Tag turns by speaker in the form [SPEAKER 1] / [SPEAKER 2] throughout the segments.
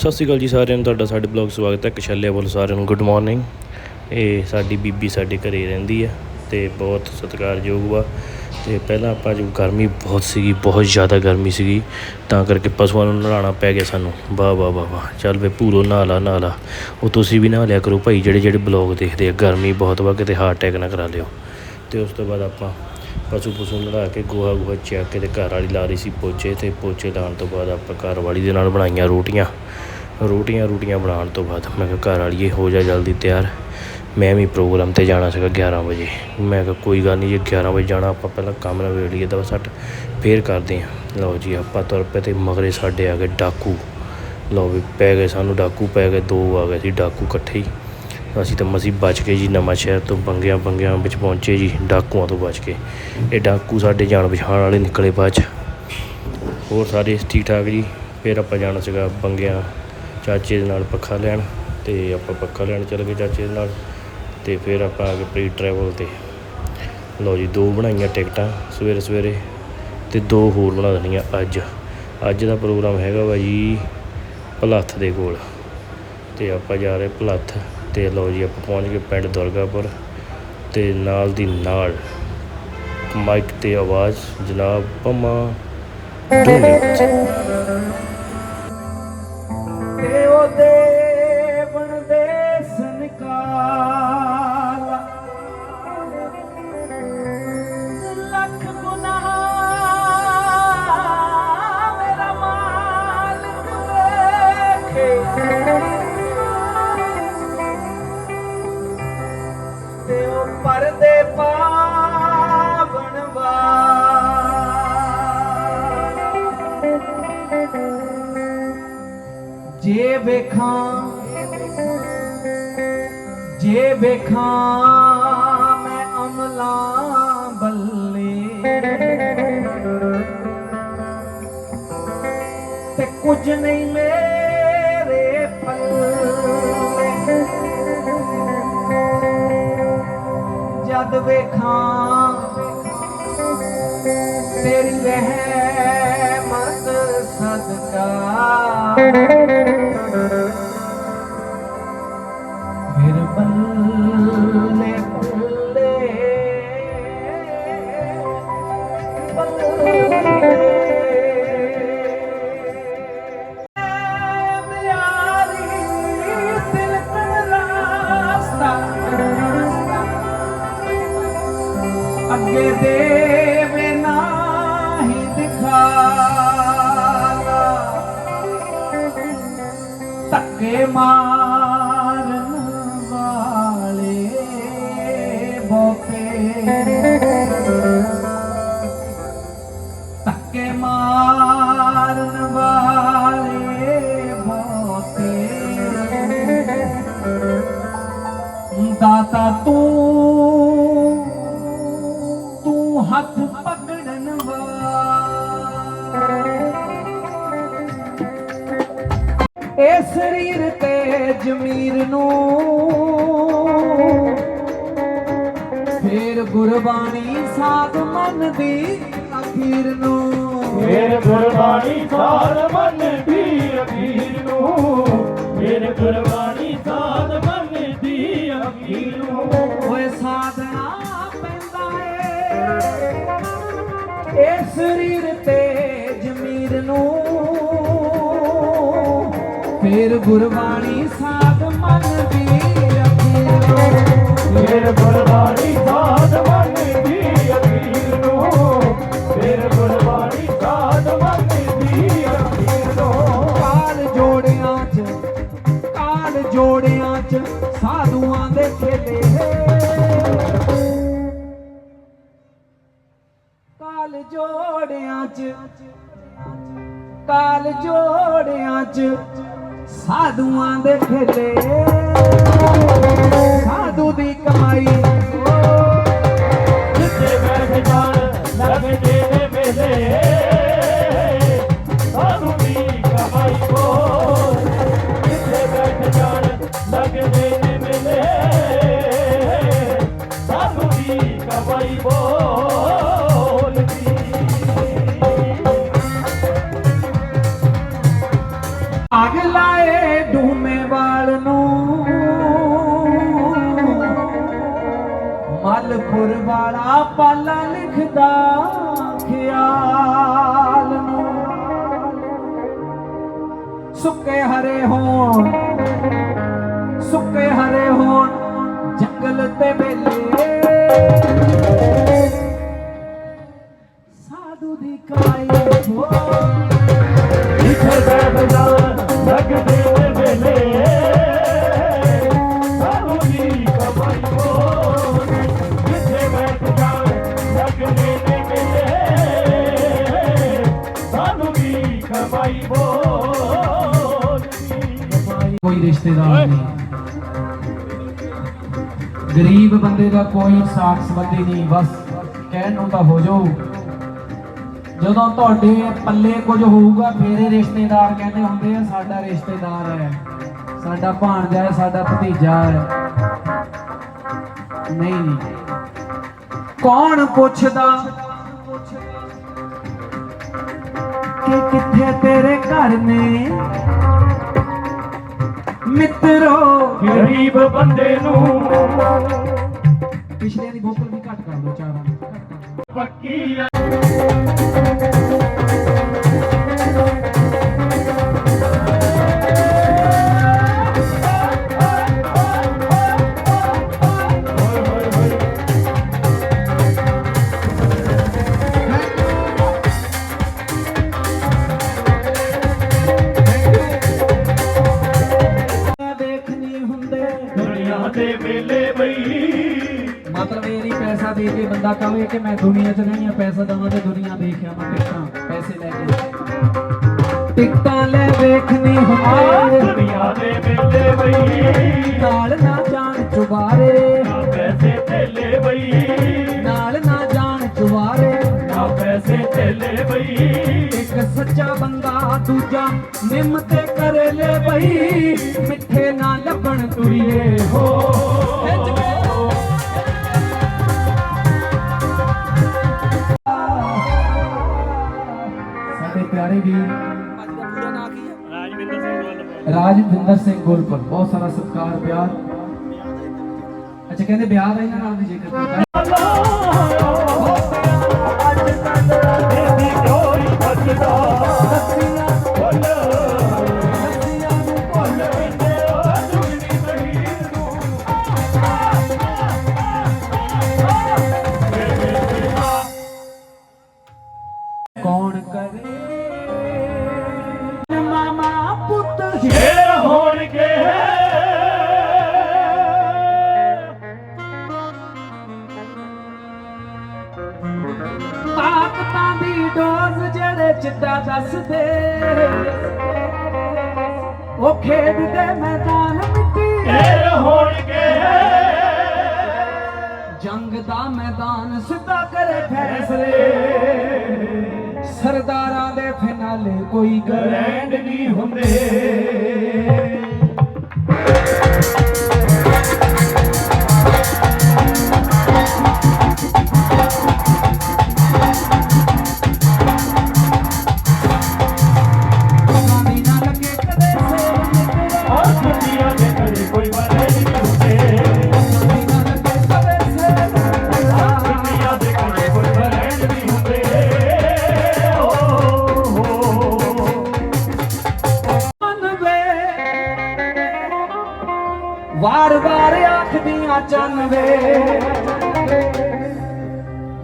[SPEAKER 1] ਸਤਿ ਸ਼੍ਰੀ ਅਕਾਲ ਜੀ ਸਾਰਿਆਂ ਨੂੰ, ਤੁਹਾਡਾ ਸਾਡੇ ਬਲੌਗ ਸਵਾਗਤ ਹੈ ਕਸ਼ਲਿਆ ਵੱਲੋਂ ਸਾਰਿਆਂ ਨੂੰ ਗੁੱਡ ਮਾਰਨਿੰਗ ਇਹ ਸਾਡੀ ਬੀਬੀ ਸਾਡੇ ਘਰੇ ਰਹਿੰਦੀ ਆ ਤੇ ਬਹੁਤ ਸਤਿਕਾਰਯੋਗ ਵਾ। ਤੇ ਪਹਿਲਾਂ ਆਪਾਂ ਜੋ ਗਰਮੀ ਬਹੁਤ ਸੀਗੀ, ਬਹੁਤ ਜ਼ਿਆਦਾ ਗਰਮੀ ਸੀਗੀ, ਤਾਂ ਕਰਕੇ ਪਸ਼ੂਆਂ ਨੂੰ ਨਹਾਉਣਾ ਪੈ ਗਿਆ ਸਾਨੂੰ। ਵਾਹ ਵਾਹ ਵਾਹ ਵਾਹ, ਚੱਲ ਵੇ ਭੂਰੋ ਨਹਾ ਨਾਲਾ ਉਹ ਤੁਸੀਂ ਵੀ ਨਹਾ ਲਿਆ ਕਰੋ ਭਾਈ, ਜਿਹੜੇ ਜਿਹੜੇ ਬਲੌਗ ਦੇਖਦੇ ਆ, ਗਰਮੀ ਬਹੁਤ ਵਾ, ਕਿਤੇ ਹਾਰਟ ਅਟੈਕ ਨਾ ਕਰਾ ਲਿਓ। ਤੇ ਉਸ ਤੋਂ ਬਾਅਦ ਆਪਾਂ ਪਸ਼ੂ ਪਸ਼ੂ ਨਲਾ ਕੇ ਗੋਹਾ ਗੋਹਾ ਚੱਕ ਕੇ ਤੇ ਘਰ ਵਾਲੀ ਲਾ ਰਹੀ ਸੀ ਪੋਚੇ ਤੇ ਪੋਚੇ ਲਾਉਣ ਤੋਂ ਬਾਅਦ ਆਪਾਂ ਘਰ ਵਾਲੀ ਦੇ ਨਾਲ ਬਣਾਈਆਂ ਰੋਟੀਆਂ। ਰੋਟੀਆਂ ਰੋਟੀਆਂ ਬਣਾਉਣ ਤੋਂ ਬਾਅਦ ਮੈਂ ਕਿਹਾ ਘਰ ਵਾਲੀਏ ਹੋ ਜਾ ਜਲਦੀ ਤਿਆਰ। ਮੈਂ ਵੀ ਪ੍ਰੋਗਰਾਮ ਤੇ ਜਾਣਾ ਸੀਗਾ 11 ਵਜੇ। ਮੈਂ ਕਿਹਾ ਕੋਈ ਗੱਲ ਨਹੀਂ, ਜੇ 11 ਵਜੇ ਜਾਣਾ, ਆਪਾਂ ਪਹਿਲਾਂ ਕੰਮ ਨਵੇੜ ਲਈਏ ਦਵਾ ਸੱਟ ਫੇਰ ਕਰਦੇ ਹਾਂ। ਲਓ ਜੀ, ਆਪਾਂ ਤੁਰ ਪਏ ਤੇ ਮਗਰੇ ਸਾਡੇ ਆ ਗਏ ਡਾਕੂ। ਲਓ ਵੀ ਪੈ ਗਏ ਸਾਨੂੰ, ਡਾਕੂ ਪੈ ਗਏ, ਦੋ ਆ ਗਏ ਸੀ, ਡਾਕੂ ਇਕੱਠੇ ਹੀ। ਅਸੀਂ ਤਾਂ ਮਸੀਂ ਬਚ ਗਏ ਜੀ ਨਵਾਂ ਸ਼ਹਿਰ ਤੋਂ ਬੰਗਿਆਂ ਬੰਗਿਆਂ ਵਿੱਚ ਪਹੁੰਚੇ ਜੀ, ਡਾਕੂਆਂ ਤੋਂ ਬਚ ਕੇ ਇਹ ਡਾਕੂ ਸਾਡੇ ਜਾਣ ਪਛਾਣ ਵਾਲੇ ਨਿਕਲੇ ਬਾਅਦ 'ਚ। ਹੋਰ ਸਾਰੇ ਠੀਕ ਠਾਕ ਜੀ। ਫਿਰ ਆਪਾਂ ਜਾਣਾ ਸੀਗਾ ਬੰਗਿਆਂ ਚਾਚੇ ਦੇ ਨਾਲ ਪੱਖਾ ਲੈਣ ਤੇ ਆਪਾਂ ਪੱਖਾ ਲੈਣ ਚੱਲ ਗਏ ਚਾਚੇ ਦੇ ਨਾਲ ਤੇ ਫਿਰ ਆਪਾਂ ਆ ਗਏ ਪ੍ਰੀ ਟਰੈਵਲ ਤੇ। ਲਓ ਜੀ, ਦੋ ਬਣਾਈਆਂ ਟਿਕਟਾਂ ਸਵੇਰੇ ਸਵੇਰੇ ਤੇ ਦੋ ਹੋਰ ਬਣਾ ਦੇਣੀਆਂ ਅੱਜ। ਅੱਜ ਦਾ ਪ੍ਰੋਗਰਾਮ ਹੈਗਾ ਵਾ ਜੀ ਭਲੱਥ ਦੇ ਕੋਲ। ਤੇ ਆਪਾਂ ਜਾ ਰਹੇ ਭਲੱਥ ਤੇ ਲਓ ਜੀ ਆਪਾਂ ਪਹੁੰਚ ਗਏ ਪਿੰਡ ਦੁਰਗਾਪੁਰ ਤੇ ਨਾਲ ਦੀ ਨਾਲ ਮਾਈਕ ਤੇ ਆਵਾਜ਼ ਜਨਾਬ ਪੰਮਾ ਢੋਲੇ
[SPEAKER 2] ਤੇ ਪਰਦੇ ਪਾਵਣ ਵਾਲਾ ਜੇ ਵੇਖਾਂ ਜੇ ਵੇਖਾਂ ਮੈਂ ਅਮਲਾ ਬੱਲੇ। ਤੇ ਕੁਝ ਨਹੀਂ ਮੇਰੇ ਜਦ ਵੇਖਾਂ ਤੇਰੀ ਰਹਿਮਤ ਸਦਕਾ। ਫਿਰ ਬੱਲੇ ਦਾਤਾ ਤੂੰ ਤੂੰ ਹੱਥ ਪਕੜਨ ਵਾਲਾ। ਇਹ ਸਰੀਰ ਤੇ ਜ਼ਮੀਰ ਨੂੰ। ਫੇਰ ਗੁਰਬਾਣੀ ਸਾਧ ਮਨ ਦੀ ਅਖੀਰ ਨੂੰ।
[SPEAKER 3] ਮੇਰ ਗੁਰਬਾਣੀ ਸਾਧ ਮਨ ਦੀ ਅਖੀਰ ਨੂੰ। ਮੇਰ ਗੁਰਬਾਣੀ ਸਾਧ ਮਨ ਨੂੰ
[SPEAKER 2] ਓਏ ਸਾਧਨਾ ਪੈਂਦਾ ਏ। ਇਹ ਸਰੀਰ ਤੇ ਜ਼ਮੀਰ ਨੂੰ ਫੇਰ ਗੁਰਬਾਣੀ ਸਾਧ ਮਨ ਦੀ ਅਖੀਰ ਨੂੰ
[SPEAKER 3] ਗੁਰਬਾਣੀ
[SPEAKER 2] ਜੋੜਿਆਂ ਚ, ਕਾਲ ਜੋੜਿਆਂ ਚ, ਸਾਧੂਆਂ ਦੇ ਖੇਲੇ। ਸਾਧੂ ਦੀ ਕਮਾਈ।
[SPEAKER 3] ਜਿੱਥੇ ਬੈਠ ਜਾਣ ਲੱਗਦੇ ਨੇ ਮੇਲੇ।
[SPEAKER 2] ਮਲਪੁਰ ਵਾਲਾ ਪਾਲਾ ਲਿਖਦਾ ਖਿਆਲ ਨੂੰ। ਸੁੱਕੇ ਹਰੇ ਹੋਣ, ਸੁੱਕੇ ਹਰੇ ਹੋਣ, ਜੰਗਲ ਤੇ ਵੇਲੇ ਰਿਸ਼ਤੇਦਾਰ ਨਹੀਂ। ਗਰੀਬ ਬੰਦੇ ਦਾ ਕੋਈ ਸਾਥ ਸੰਬੰਧੀ ਨਹੀਂ ਬਸ ਕਹਿਣ ਨੂੰ ਤਾਂ ਹੋ ਜਾਓ। ਜਦੋਂ ਤੁਹਾਡੇ ਪੱਲੇ ਕੁਝ ਹੋਊਗਾ ਫੇਰੇ ਰਿਸ਼ਤੇਦਾਰ ਕਹਿੰਦੇ ਹੁੰਦੇ ਆ ਸਾਡਾ ਰਿਸ਼ਤੇਦਾਰ ਹੈ ਸਾਡਾ ਭਾਣਜਾ ਹੈ ਸਾਡਾ ਭਤੀਜਾ ਹੈ। ਨਹੀਂ ਨਹੀਂ। ਕੌਣ ਪੁੱਛਦਾ ਕਿ ਕਿੱਥੇ ਤੇਰੇ ਘਰ ਨੇ? ਮਿੱਤਰੋ।
[SPEAKER 3] ਗਰੀਬ ਬੰਦੇ ਨੂੰ।
[SPEAKER 2] ਪਿਛਲੇ ਦੀ ਵੋਕਲ ਵੀ ਘੱਟ ਕਰ ਚਾਰਾਂ
[SPEAKER 3] ਪੱਕੀ
[SPEAKER 2] ਕਿ ਮੈਂ ਦੁਨੀਆ 'ਚ ਆ ਪੈਸਾ ਦਵਾਂ ਤੇ ਦੁਨੀਆ ਦੇਖਿਆ ਮੈਂ ਟਿਕਟਾਂ ਪੈਸੇ ਲੈ ਕੇ। ਟਿਕਟਾਂ ਲੈ ਵੇਖਣੀ ਹੁੰਦੇ
[SPEAKER 3] ਦੁਨੀਆ ਦੇ ਵੇਲੇ ਬਈ।
[SPEAKER 2] ਨਾਲ ਨਾ ਜਾਣ ਚੁਬਾਰੇ
[SPEAKER 3] ਨਾ ਪੈਸੇ ਥੇਲੇ ਬਈ।
[SPEAKER 2] ਨਾਲ ਨਾ ਜਾਣ ਚੁਬਾਰੇ
[SPEAKER 3] ਨਾ ਪੈਸੇ ਥੇਲੇ ਬਈ।
[SPEAKER 2] ਇੱਕ ਸੱਚਾ ਬੰਦਾ ਦੂਜਾ ਨਿੰਮ ਤੇ ਕਰੇ ਲੈ ਬਈ। ਮਿੱਠੇ ਨਾ ਲੱਭਣ ਤੁਰੀਏ। ਰਾਜਵਿੰਦਰ ਸਿੰਘ ਗੋਲਪੁਰ ਬਹੁਤ ਸਾਰਾ ਸਤਿਕਾਰ ਪਿਆਰ ਅੱਛਾ ਕਹਿੰਦੇ ਵਿਆਹ ਦਾ ਇਹਨਾਂ ਨਾਲ ਵੀ ਜ਼ਿਕਰ ਕੀਤਾ ਜਿਹੜੇ ਚਿੱਟਾ ਦੱਸਦੇ ਉਹ ਖੇਡ ਦੇ ਮੈਦਾਨ ਮਿੱਟੀ
[SPEAKER 3] ਸ਼ੇਰ ਹੋਣਗੇ।
[SPEAKER 2] ਜੰਗ ਦਾ ਮੈਦਾਨ ਸਿੱਧਾ ਕਰੇ ਫੈਸਲੇ। ਸਰਦਾਰਾਂ ਦੇ ਫਿਨਾਲੇ ਕੋਈ ਗ੍ਰੈਂਡ
[SPEAKER 3] ਨਹੀਂ ਹੁੰਦੇ।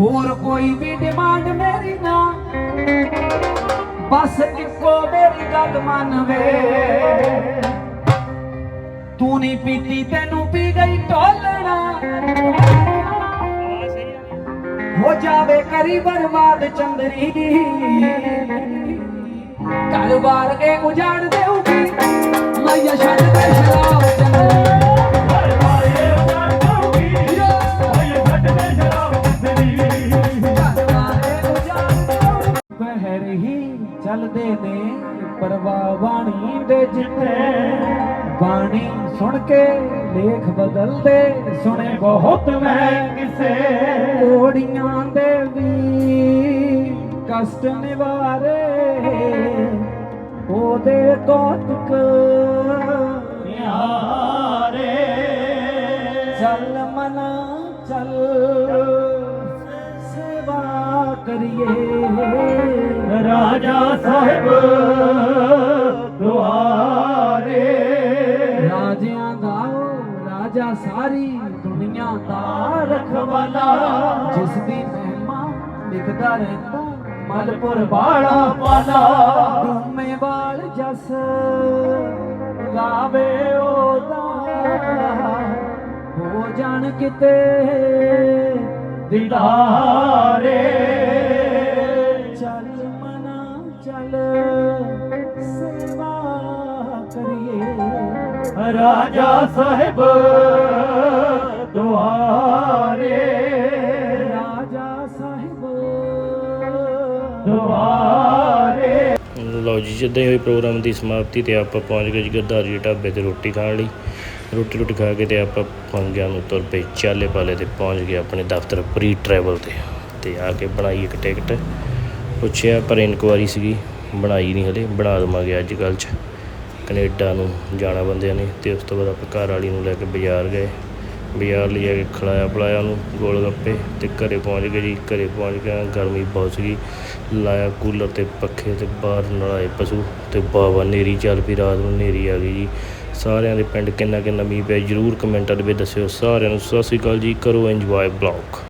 [SPEAKER 2] ਹੋਰ ਕੋਈ ਵੀ ਡਿਮਾਂਡ ਮੇਰੀ ਨਾ, ਬਸ ਇੱਕੋ ਮੇਰੀ ਗੱਲ ਮੰਨ ਤੂੰ ਨਹੀਂ ਪੀਤੀ, ਤੈਨੂੰ ਪੀ ਗਈ ਢੋਲਣਾ ਹੋ ਜਾਵੇ ਕਰੀ ਬਰਬਾਦ ਚੰਦਰੀ। ਘਰ ਬਾਰ ਕੇ ਉਜਾੜ ਦੇਊਗੀ ਪਰਵਾ ਬਾਣੀ ਦੇ ਜਿੱਥੇ ਬਾਣੀ ਸੁਣ ਕੇ ਲੇਖ ਬਦਲਦੇ, ਸੁਣੇ ਬਹੁਤ ਮੈਂ
[SPEAKER 3] ਕਿਸੇ।
[SPEAKER 2] ਕੋੜੀਆਂ ਦੇ ਵੀ ਕਸ਼ਟ ਨਿਵਾਰੇ। ਉਹਦੇ ਕੌਤਕ
[SPEAKER 3] ਨਿਹਾਰੇ।
[SPEAKER 2] ਚੱਲ ਮਨਾ ਚੱਲ ਸੇਵਾ ਕਰੀਏ।
[SPEAKER 3] ਰਾਜਾ ਸਾਹਿਬ।
[SPEAKER 2] ਜਿਸ ਦੀ ਮਹਿਮਾ ਲਿਖਦਾ ਰਹਿੰਦਾ, ਮਲਪੁਰ ਵਾਲਾ ਪਾਲਾ। ਡੂਮੇ ਵਾਲ ਜਸ ਲਾਵੇ ਉਹਦਾ। ਹੋ ਜਾਣ ਕਿਤੇ
[SPEAKER 3] ਦਿਦਾਰੇ।
[SPEAKER 2] ਚੱਲ ਮਨਾ, ਚੱਲ ਸੇਵਾ ਕਰੀਏ।
[SPEAKER 3] ਰਾਜਾ ਸਾਹਿਬ,
[SPEAKER 2] ਦੁਆ
[SPEAKER 3] ਦੁਆਰੇ
[SPEAKER 1] ਲਓ ਜੀ, ਜਿੱਦਾਂ ਹੀ ਹੋਈ ਪ੍ਰੋਗਰਾਮ ਦੀ ਸਮਾਪਤੀ ਤੇ ਆਪਾਂ ਪਹੁੰਚ ਗਏ ਜੀ ਗਰਦਾਰੀ ਢਾਬੇ ਤੇ ਰੋਟੀ ਖਾਣ ਲਈ। ਰੋਟੀ ਰੋਟੀ ਖਾ ਕੇ ਤੇ ਆਪਾਂ ਮੰਗਿਆ ਨੂੰ ਤੁਰ ਪਏ ਚਾਲੇ ਪਾਲੇ ਤੇ ਪਹੁੰਚ ਗਏ ਆਪਣੇ ਦਫ਼ਤਰ ਪ੍ਰੀ ਟਰੈਵਲ ਤੇ। ਤੇ ਆ ਕੇ ਬਣਾਈ ਇੱਕ ਟਿਕਟ। ਪੁੱਛਿਆ ਪਰ ਇਨਕੁਆਰੀ ਸੀਗੀ, ਬਣਾਈ ਨਹੀਂ ਹਲੇ, ਬਣਾ ਦੇਵਾਂਗੇ ਅੱਜ ਕੱਲ੍ਹ 'ਚ। ਕੈਨੇਡਾ ਨੂੰ ਜਾਣਾ ਬੰਦਿਆਂ ਨੇ ਤੇ ਉਸ ਤੋਂ ਬਾਅਦ ਆਪਾਂ ਘਰ ਵਾਲੀ ਨੂੰ ਲੈ ਕੇ ਬਾਜ਼ਾਰ ਗਏ। ਬਾਜ਼ਾਰ ਲਈ ਜਾ ਕੇ ਖਿਲਾਇਆ, ਪਿਲਾਇਆ ਉਹਨੂੰ, ਗੋਲ ਗੱਪੇ ਅਤੇ ਘਰ ਪਹੁੰਚ ਗਏ ਜੀ, ਘਰ ਪਹੁੰਚ ਕੇ ਗਰਮੀ ਬਹੁਤ ਸੀਗੀ। ਲਾਇਆ ਕੂਲਰ ਅਤੇ ਪੱਖੇ ਅਤੇ ਬਾਹਰ ਨਲਾਏ ਪਸ਼ੂ ਅਤੇ ਬਾਵਾ ਹਨੇਰੀ ਚੱਲ ਪਈ, ਰਾਤ ਨੂੰ ਹਨੇਰੀ ਆ ਗਈ ਜੀ। ਸਾਰਿਆਂ ਦੇ ਪਿੰਡ ਕਿੰਨਾ ਕਿੰਨਾ ਮੀਂਹ ਪਿਆ, ਜਰੂਰ ਕਮੈਂਟਾਂ ਦੇ ਵਿੱਚ ਦੱਸਿਓ। ਸਾਰਿਆਂ ਨੂੰ ਸਤਿ ਸ਼੍ਰੀ ਅਕਾਲ ਜੀ, ਕਰੋ ਇੰਜੋਏ ਬਲੌਗ